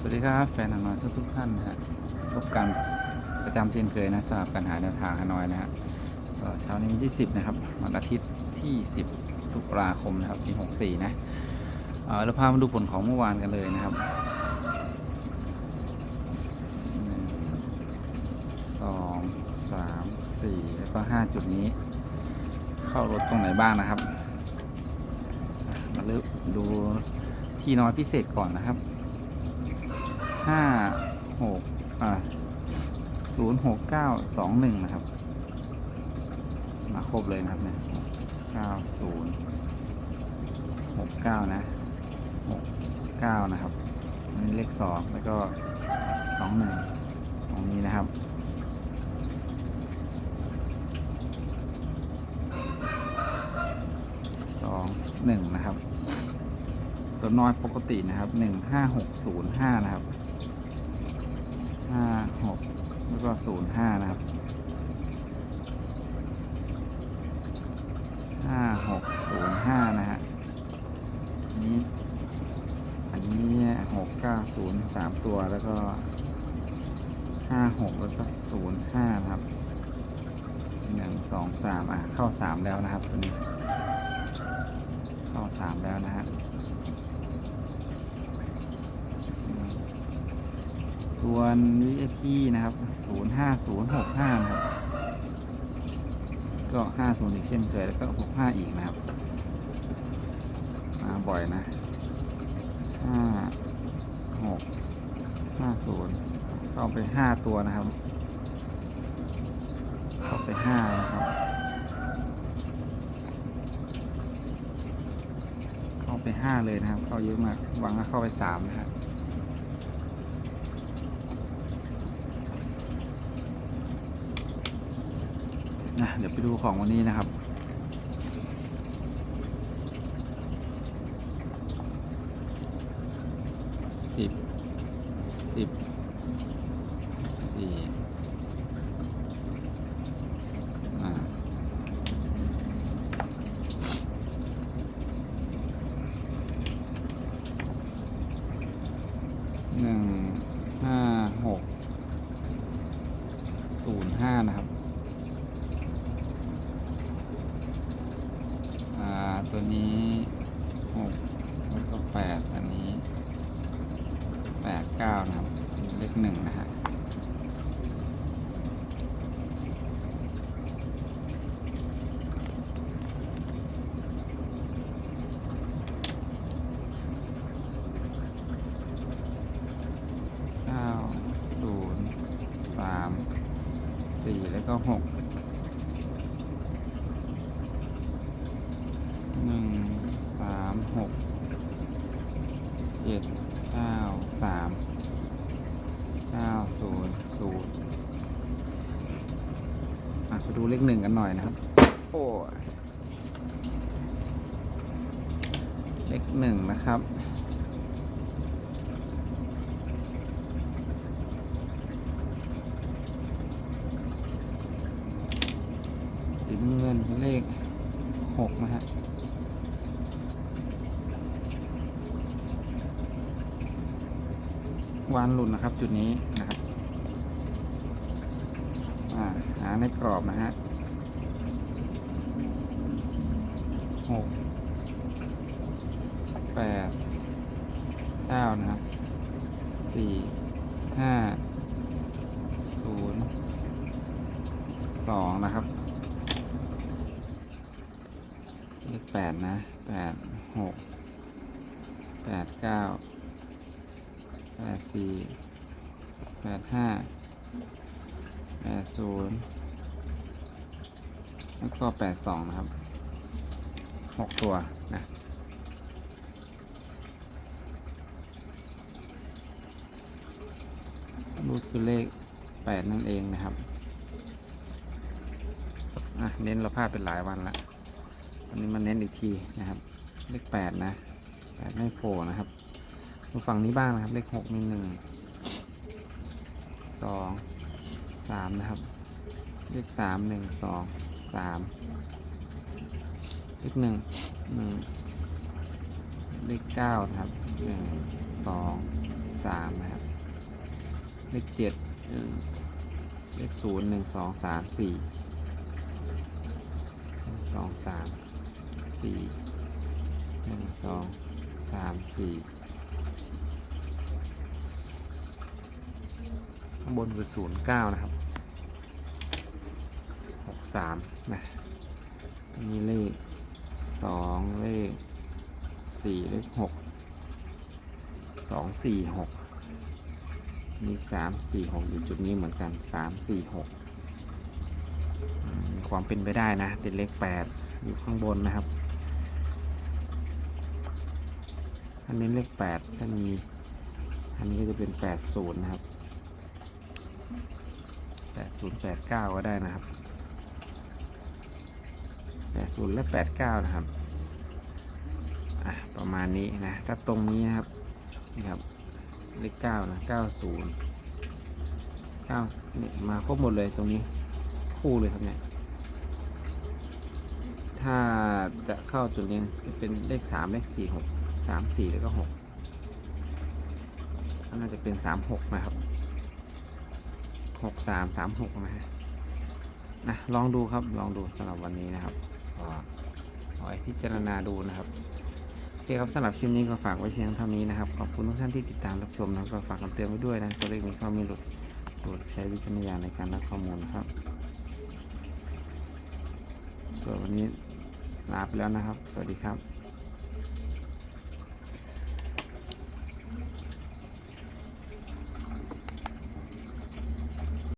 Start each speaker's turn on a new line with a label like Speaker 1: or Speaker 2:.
Speaker 1: สวัสดีครับแฟนฮานอยทุกทุกท่านนะฮะพบกันประจำเช่นเคยนะสำหรับการหาแนวทางฮานอยนะฮะเช้านี้วันที่ 10 นะครับวันอาทิตย์ที่ 10 ตุลาคมนะครับปี64 นะเออเราพามาดูผลของเมื่อวานกันเลยนะครับหนึ่งสองสามสี่แล้วก็ห้าจุดนี้ เข้ารถตรงไหนบ้างนะครับ มาเริ่มดูที่นอนพิเศษก่อนนะครับ ห้าหกอ่าศูนย์หกเก้าสองหนึ่งนะครับ มาครบเลยนะครับเนี่ยเก้าศูนย์หกเก้านะหกเก้านะครับอันนี้เลขสองแล้วก็สองหนึ่งตรงนี้นะครับสองหนึ่งนะครับส่วนน้อยปกตินะครับหนึ่งห้าหกศูนย์ห้านะครับ หกแล้วก็ศูนย์ห้านะครับห้าหกศูนย์ห้านะฮะอันนี้อันนี้หกเก้าศูนย์สามตัวแล้วก็ห้าหกแล้วก็ศูนย์ห้าครับหนึ่งสองสามอะ เข้าสามแล้วนะครับตัวนี้ เข้าสามแล้วนะฮะอืม ส่วน VIP นะครับ 05065 นะครับ ก็ 50 อีกเช่นเคยแล้วก็ 65 อีกนะครับ มาบ่อยนะ 5 6 50 เข้าไป 5 ตัวนะครับ เข้าไป 5 นะครับ เข้าไปห้าเลยนะครับ เข้าเยอะมากหวังว่าเข้าไปสามนะครับ นะเดี๋ยวไปดูของวันนี้นะครับ สิบ สิบ สี่หนึ่งห้าหกศูนย์ห้านะครับ อ่า ตัวนี้หกแล้วก็แปดอันนี้แปดเก้านะครับเลขหนึ่งนะฮะเก้าศูนย์สามสี่แล้วก็หกหนึ่งสาม หกเจ็ดเก้าสามเก้าศูนย์ศูนย์อะไปดูเลขหนึ่งกันหน่อยนะครับ โอ้ยเลขหนึ่งนะครับสีน้ำเงินเลขหกนะฮะ วานหลุนนะครับจุดนี้นะครับหาในกรอบนะฮะหกแปดเก้านะครับสี่ห้าศูนย์สองนะครับเลขแปดนะแปดหกแปดเก้า แปดสี่แปดห้าแปดศูนย์แล้วก็แปดสองนะครับหกตัวนะรูดคือเลขแปดนั่นเองนะครับอะเน้นเราพลาดเป็นหลายวันละวันนี้มาเน้นอีกทีนะครับ เลขแปดนะแปดไม่โผล่นะครับ ดูฝั่งนี้บ้างนะครับ เลขหกมีหนึ่งสองสามนะครับ เลขสามหนึ่งสองสามเลขหนึ่งหนึ่งเลขเก้านะครับหนึ่งสองสามนะครับ เลขเจ็ดเลขศูนย์หนึ่งสองสามสี่หนึ่งสองสามสี่หนึ่งสองสามสี่ ข้างบนคือศูนย์เก้านะครับหกสามนะอันนี้เลขสองเลขสี่เลขหกสองสี่หกมีสามสี่หกอยู่จุดนี้เหมือนกันสามสี่หกความเป็นไปได้นะติดเลขแปดอยู่ข้างบนนะครับ อันนี้เลขแปดถ้ามีอันนี้ก็จะเป็นแปดศูนย์นะครับ แปดศูนย์แปดเก้าก็ได้นะครับแปดศูนย์และแปดเก้านะครับอะประมาณนี้นะ ถ้าตรงนี้นะครับนี่ครับเลขเก้านะเก้าศูนย์เก้าเนี่ยมาครบหมดเลยตรงนี้คู่เลยครับเนี่ยถ้าจะเข้าจุดเรียงจะเป็นเลขสามเลขสี่หกสามสี่แล้วก็หกน่าจะเป็นสามหกนะครับ หกสามสามหกนะฮะนะลองดูครับลองดูสำหรับวันนี้นะครับขอให้พิจารณาดูนะครับโอเคครับสำหรับคลิปนี้ก็ฝากไว้เพียงเท่านี้นะครับขอบคุณทุกท่านที่ติดตามรับชมนะก็ฝากคำเตือนไว้ด้วยนะตัวเลขมีข้อมีหลุดโปรดใช้วิจารณญาณในการรับข้อมูลครับ ส่วนวันนี้ลาไปแล้วนะครับ สวัสดีครับ